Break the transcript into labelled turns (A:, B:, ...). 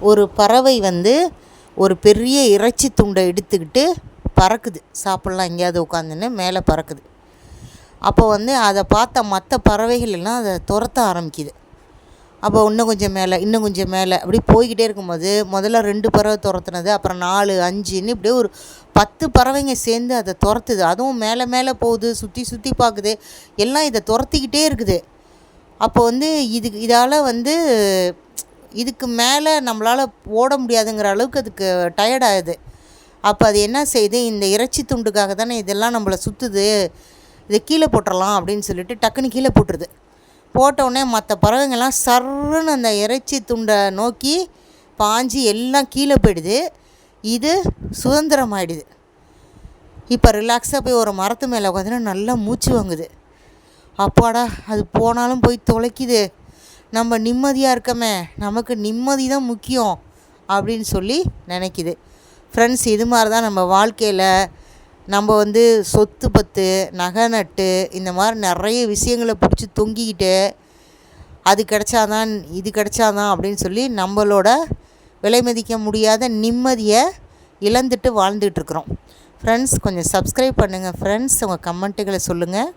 A: ஒரு பறவை வந்து ஒரு பெரிய இறைச்சி துண்டை எடுத்துக்கிட்டு பறக்குது. சாப்பிட்லாம் எங்கேயாவது உட்காந்துன்னு மேலே பறக்குது. அப்போ வந்து அதை பார்த்த மற்ற பறவைகள் எல்லாம் அதை துரத்த ஆரம்பிக்குது. அப்போ இன்னும் கொஞ்சம் மேலே இன்னும் கொஞ்சம் மேலே அப்படி போய்கிட்டே இருக்கும்போது முதல்ல ரெண்டு பறவை துரத்துனது அப்புறம் நாலு அஞ்சுன்னு இப்படியே ஒரு பத்து பறவைங்க சேர்ந்து அதை துரத்துது. அதுவும் மேலே மேலே போகுது சுற்றி சுற்றி பார்க்குது. எல்லாம் இதை துரத்திக்கிட்டே இருக்குது. அப்போ வந்து இது இதால் வந்து இதுக்கு மேலே நம்மளால் ஓட முடியாதுங்கிற அளவுக்கு அதுக்கு டயர்ட் ஆகுது. அப்போ அது என்ன செய்யுது இந்த இறைச்சி துண்டுக்காக தானே இதெல்லாம் நம்மளை சுற்றுது இதை கீழே போட்டுடலாம் அப்படின்னு சொல்லிட்டு டக்குன்னு கீழே போட்டுருது. போட்டவுடனே மற்ற பறவைங்கள்லாம் சர்ன்னு அந்த இறைச்சி துண்டை நோக்கி பாஞ்சு எல்லாம் கீழே போயிடுது. இது சுதந்திரமாயிடுது. இப்போ ரிலாக்ஸாக போய் ஒரு மரத்து மேலே உட்காந்துன்னா நல்லா மூச்சு வாங்குது. அப்பாடா அது போனாலும் போய் தொலைக்குது. நம்ம நிம்மதியாக இருக்கமே நமக்கு நிம்மதி தான் முக்கியம் அப்படின்னு சொல்லி நினைக்கிது. ஃப்ரெண்ட்ஸ் இது மாதிரி தான் நம்ம வாழ்க்கையில் நம்ம வந்து சொத்து பத்து நகை நட்டு இந்த மாதிரி நிறைய விஷயங்களை பிடிச்சி தொங்கிக்கிட்டு அது கிடச்சாதான் இது கிடைச்சாதான் அப்படின்னு சொல்லி நம்மளோட விலை மதிக்க முடியாத நிம்மதியை இழந்துட்டு வாழ்ந்துட்டுருக்குறோம் ஃப்ரெண்ட்ஸ் கொஞ்சம் சப்ஸ்கிரைப் பண்ணுங்கள் ஃப்ரெண்ட்ஸ் உங்கள் கமெண்ட்டுகளை சொல்லுங்கள்